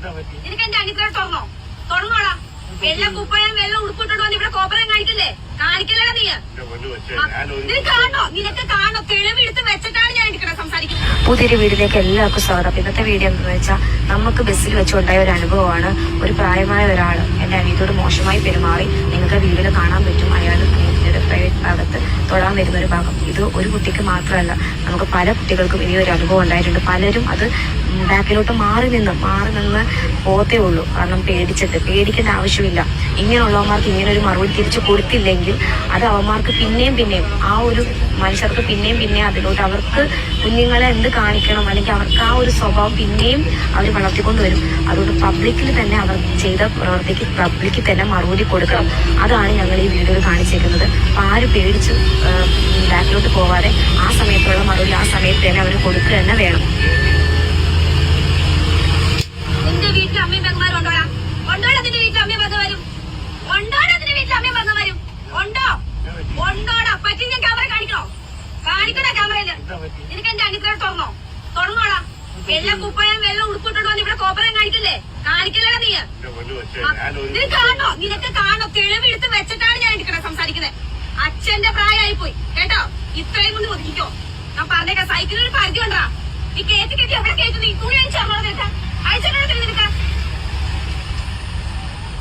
നിനക്ക് എന്റെ അനിത്ര തുറന്നോ തുറന്നോടാ വെള്ള കുപ്പയം വെള്ളം ഉടുപ്പിട്ടോണ്ട് വന്ന് ഇവിടെ കോപ്പരം കാണിക്കല്ലേ? കാണിക്കല്ലേ നീ? നിനക്ക് കാണോ നിനക്ക് കാണോ തെളിവെടുത്ത് വെച്ചിട്ടാണ് ഞാൻ ഇരിക്കണത് സംസാരിക്കുന്നത്. പുതിയൊരു വീഡിയോയിലേക്ക് എല്ലാവർക്കും സ്വാഗതം. ഇന്നത്തെ വീഡിയോ എന്താണെന്ന് വെച്ചാൽ നമുക്ക് ബസ്സിൽ വെച്ചുണ്ടായ ഒരു അനുഭവമാണ്. ഒരു പ്രായമായ ഒരാൾ എന്റെ അനിയത്തോട് മോശമായി പെരുമാറി. നിങ്ങൾക്ക് വീഡിയോയിൽ കാണാൻ പറ്റും. അയാൾ പ്രൈവറ്റ് ഭാഗത്ത് തൊടാൻ വരുന്ന ഒരു ഭാഗം. ഇത് ഒരു കുട്ടിക്ക് മാത്രമല്ല നമുക്ക് പല കുട്ടികൾക്കും ഇനി ഒരു അനുഭവം ഉണ്ടായിട്ടുണ്ട്. പലരും അത് ബാക്കിലോട്ട് മാറി നിന്ന് മാറി നിന്ന് പോത്തേ ഉള്ളൂ. കാരണം പേടിച്ചിട്ട് പേടിക്കേണ്ട ആവശ്യമില്ല. ഇങ്ങനെയുള്ളവന്മാർക്ക് ഇങ്ങനെ ഒരു മറുപടി തിരിച്ചു കൊടുത്തില്ലെങ്കിൽ അത് അവന്മാർക്ക് പിന്നെയും പിന്നെയും ആ ഒരു മനുഷ്യർക്ക് പിന്നെയും പിന്നെയും അതിലോട്ട് അവർക്ക് കുഞ്ഞുങ്ങളെ എന്ത് കാണിക്കണം അല്ലെങ്കിൽ അവർക്ക് ആ ഒരു സ്വഭാവം പിന്നെയും അവർ വളർത്തിക്കൊണ്ട് വരും. അതുകൊണ്ട് പബ്ലിക്കിൽ തന്നെ അവർ ചെയ്ത പ്രവർത്തിക്ക് പബ്ലിക്കിൽ തന്നെ മറുപടി കൊടുക്കണം. അതാണ് ഞങ്ങൾ ഈ വീഡിയോയിൽ കാണിച്ചേക്കുന്നത്. അപ്പൊ ആരും പേടിച്ച് ബാക്കിലോട്ട് പോവാതെ ആ സമയത്തുള്ള മറുപടി ആ സമയത്ത് തന്നെ അവർ കൊടുക്കുക തന്നെ വേണം. നിനക്ക് എന്റെ അനിത്ര തുറന്നോ തുറന്നോടാ വെള്ള കുപ്പയം വെള്ളം ഉടുപ്പിട്ടോണ്ട് ഇവിടെ കോപ്പറം കാണിക്കില്ലേ? കാണിക്കല്ലേ നീ. നിനക്ക് കാണോ? നിനക്ക് കാണോ? തെളിവെടുത്ത് വെച്ചിട്ടാണ് ഞാൻ എടുക്കണേ സംസാരിക്കുന്നത് അച്ഛന്റെ പ്രായമായി പോയി കേട്ടോ? ഇത്രയും കൊണ്ട് ഒതുക്കിക്കോ ഞാൻ പറഞ്ഞേക്കാം സൈക്കിളിന് പരിധി ഉണ്ടാ നീ കേറ്റി കെട്ടി എവിടെ കേട്ടു നീ കൂടി അയച്ചോ ചേട്ടാ അയച്ചോ തിരിഞ്ഞെടുക്ക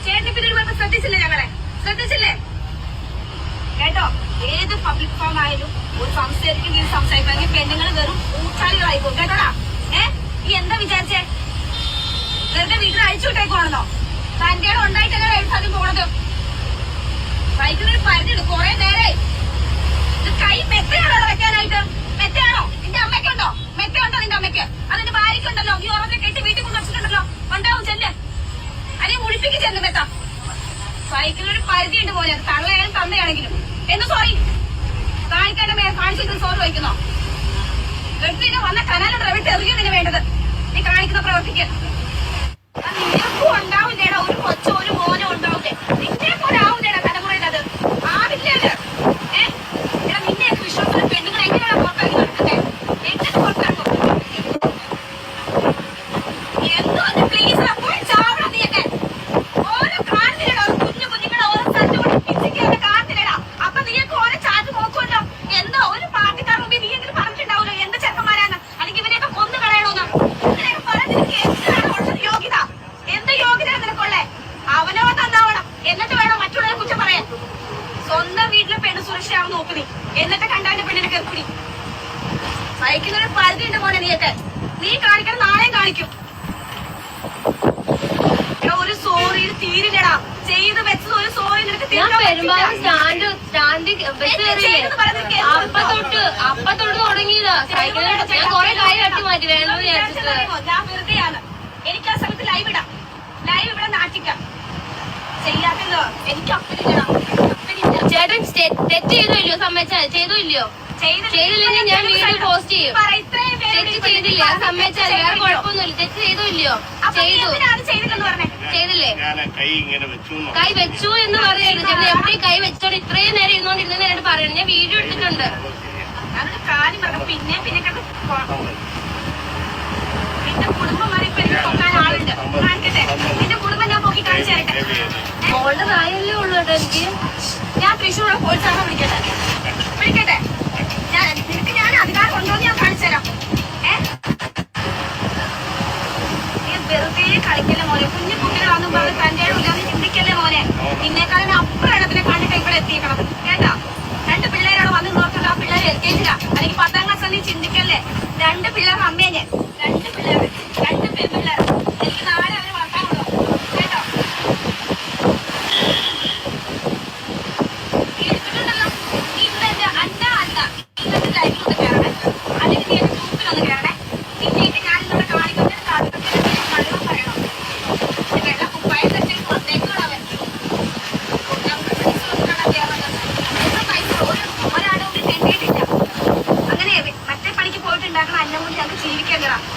ചേട്ടൻ പിന്നെ ഒരു ശ്രദ്ധിച്ചില്ലേ ഞങ്ങളെ? ശ്രദ്ധിച്ചില്ലേ? കേട്ടോ? ഏത് പബ്ലിക് ഫോം ആയാലും ഒരു സംസാരിക്കും സംസാരിക്കണമെങ്കിൽ പെണ്ണുങ്ങൾ വെറും കൂട്ടാളികളായി പോകും കേട്ടോടാ? ഏ? നീ എന്താ വിചാരിച്ചേ? വെറുതെ വീട്ടിൽ അയച്ചു വിട്ടേക്കുവാണെന്നോ തന്റെ ഉണ്ടായിട്ടല്ലേ എഴുത്താനും പോണത് സൈക്കിളിൽ പരിധിയുണ്ട് കുറെ നേരെ ഇത് കൈ മെത്തയാണോ അവിടെ വെക്കാനായിട്ട് മെത്തയാണോ നിന്റെ അമ്മയ്ക്കുണ്ടോ മെത്തയുണ്ടോ നിന്റെ അമ്മയ്ക്ക് ഭാര്യയ്ക്കുണ്ടല്ലോ നീ ഓർമ്മ കെട്ടി വീട്ടിൽ കൊണ്ട് വെച്ചിട്ടുണ്ടല്ലോ. ഉണ്ടാവും ചെല്ല്. അല്ലെ മുഴിപ്പിക്ക് ചെല്ല് മെത്ത. സൈക്കിളിൽ പരിധിയുണ്ട് പോലെ അത് തള്ളയാലും തന്നയാണെങ്കിലും എന്ന് സോറി കാണിക്കേണ്ട മേ കാണിച്ചിട്ട് സോറി വയ്ക്കുന്നോ? വെട്ടിന് വന്ന കനാലുണ്ട് വെട്ടി എറിയും നിന്നെ വേണ്ടത്. നീ കാണിക്കുന്ന പ്രവർത്തിക്ക് ആ നിനക്കും ഉണ്ടാവില്ലേടാ ഒരു കൊച്ചോ ഒരു മോനോ ഉണ്ടാവില്ലേ നിന്നെ പോലെ ആവില്ലേടാ തലമുറയുടെ അത് ആവില്ലേ അത് ഏ എടാ നിന്നെയൊക്കെ വിശ്വാസമുള്ള പെണ്ണുങ്ങൾ എങ്ങനെയാണ് പുറത്തിറങ്ങി നടക്കുന്നത് എങ്ങനെ പുറത്തിറങ്ങും എന്തോ അത് പ്ലീസ് പോയി ചാവണം നീയൊക്കെ ഓരോ കാണുന്നില്ലടാ ഒരു കുഞ്ഞു കുഞ്ഞുങ്ങളെ ഓരോ സ്ഥലത്ത് കൊണ്ട് പിച്ചിക്ക് അവിടെ കാണുന്നില്ലടാ അപ്പൊ നീയൊക്കെ ഓരോ ചാറ്റ് നോക്കുമല്ലോ എന്തോ ഒരു പാർട്ടിക്കാർ മുമ്പിൽ നീ എങ്കിലും പറഞ്ഞിട്ടുണ്ടാവുമല്ലോ എന്ത് ചെറുക്കന്മാരാണ് അല്ലെങ്കിൽ ഇവനെയൊക്കെ കൊന്നു കളയണോന്ന് ഇങ്ങനെയൊക്കെ പറയാൻ നിനക്ക് എന്തിനാണ് ഉള്ളത് യോഗ്യത എന്ത് യോഗ്യത നിനക്കുള്ളേ അവനോ നന്നാവണം എന്നിട്ട് വേണം മറ്റുള്ളവരെ കുറ്റം പറയാൻ സ്വന്തം നോക്ക് നീ. എന്നിട്ട് കണ്ടാന്റെ പെണ്ണിനെ കെർപ്പിടി. പരിധി പരിധിയുണ്ട് മോനെ നീയൊക്കെ. നീ കാണിക്കണം നാളെയും കാണിക്കും. ഒരു സോറി തീരില്ലടാ. ചെയ്ത് വെച്ചത് ഒരു സോറി? അപ്പ തൊട്ട് അപ്പ തൊട്ട് തുടങ്ങിയതാ. ഞാൻ കൊറേ മാറ്റി വേണമെന്ന് ഞാൻ വെറുതെയാണ്. എനിക്ക് ആ സമയത്ത് ലൈവ് ഇടാം. ലൈവ് ഇവിടെ നാട്ടിക്കാം. ചെയ്യാത്തല്ലോ എനിക്ക് അപ്പനില്ല ചേട്ടൻ തെറ്റ് ചെയ്തോ ഇല്ലയോ? സമ്മതിച്ചാൽ ചെയ്തോ ഇല്ലയോ? ചെയ്തില്ലെങ്കിൽ ഞാൻ വീഡിയോ പോസ്റ്റ് ചെയ്യും. തെറ്റ് ചെയ്തില്ല. സമ്മതിച്ചാൽ വേറെ കുഴപ്പമൊന്നുമില്ല. തെറ്റ് ചെയ്തോ ഇല്ലയോ? ചെയ്തു. ചെയ്തില്ലേ? ഞാൻ കൈ ഇങ്ങനെ വെച്ചു കൈ വെച്ചു എന്ന് പറയരുത് ചേട്ടൻ എവിടെയും കൈ വെച്ചോണ്ട് ഇത്രയും നേരം ഇരുന്നോണ്ടിരുന്ന നേരം പറയണം ഞാൻ വീഡിയോ എടുത്തിട്ടുണ്ട്. പിന്നെ പിന്നെ നിന്റെ കുടുംബം വരെ ഇപ്പൊ എനിക്ക് പൊക്കാൻ ആളുണ്ട് കാണിക്കട്ടെ നിന്റെ കുടുംബം ഞാൻ പൊക്കി കാണിച്ചു തരട്ടെ ഏ? മോളുടെ പ്രായമല്ലേ ഉള്ളൂ കേട്ടോ എനിക്ക് ഞാൻ തൃശ്ശൂരുടെ പോലീസാണ് വിളിക്കട്ടെ വിളിക്കട്ടെ ഞാൻ നിനക്ക് ഞാൻ അധികാരം ഉണ്ടോ എന്ന് ഞാൻ കാണിച്ചു തരാം ഏ നീ വെറുതെ കളിക്കല്ലേ മോനെ കുഞ്ഞു കുട്ടികളാണെന്നും പറഞ്ഞ് തന്റെ ഇല്ലാന്ന് ചിന്തിക്കല്ലേ മോനെ നിന്നേക്കാളും അപ്പുറം ഇടത്തിനെ കണ്ടിട്ട് ഇവിടെ എത്തിക്കണം കേട്ടോ രണ്ട് പിള്ളേരോട് വന്ന് നോക്കിട്ട് ആ പിള്ളേർ എൽ കെ ജിയിലാ അല്ലെങ്കിൽ പത്താം ക്ലാസ് അല്ലെങ്കിൽ ചിന്തിക്കല്ലേ? രണ്ട് പിള്ളേർ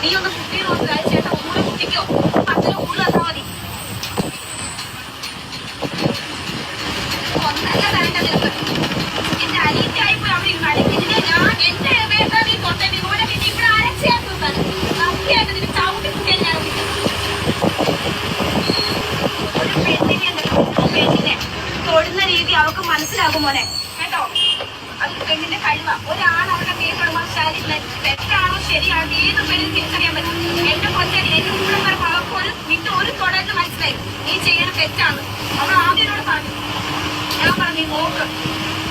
നീ ഒന്ന് കുട്ടി നോക്കുക ചേട്ടൻ ഒന്നുകൂടെ കുട്ടിക്കോ പത്തിന് കൂടുതൽ തന്നാ മതി. ഒന്നല്ല വേണ്ട നിനക്ക്. എന്റെ അനിയത്തിയായി പോയി അവിടെ ഇരുന്ന് അലക്കിന്റെ ഞാൻ എന്റെ വേണ്ട നീ തൊട്ടേ ഇവിടെ പിന്നെ ഇവിടെ അരച്ചേക്കുന്നത് സത്യമായിട്ട് നിനക്ക് ചവിട്ടി കുട്ടിയെ ഞാൻ ഒരു പെണ്ണിനെ പെണ്ണിനെ തൊടുന്ന രീതി അവർക്ക് മനസ്സിലാകും മോനെ. കേട്ടോ? അത് പെണ്ണിന്റെ കഴിവാ. ഒരാൾ അവരുടെ പേരിടുമ്പോൾ ശാരീരിക പെണ്ണിന് തിരിച്ചറിയാൻ പറ്റും എന്റെ കൊച്ചടി എന്റെ കൂടെ പറഞ്ഞ അവർക്ക് ഒരു നിന്റെ ഒരു തുടർന്ന് മനസ്സിലായി നീ ചെയ്യണ തെറ്റാണ് അവൾ ആദ്യനോട് പറഞ്ഞു ഞാൻ പറഞ്ഞു നോക്ക്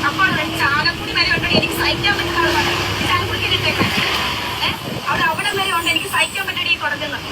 അപ്പോൾ ചാലക്കുടി വരെ ഉണ്ടോ എനിക്ക് സഹിക്കാൻ പറ്റുന്ന പറഞ്ഞു ചാലക്കുടിക്ക് കിട്ടേക്കാൻ അവിടെ അവിടെ വരെ ഉണ്ട്. എനിക്ക് സഹിക്കാൻ പറ്റടി ഈ തുടങ്ങുന്നത്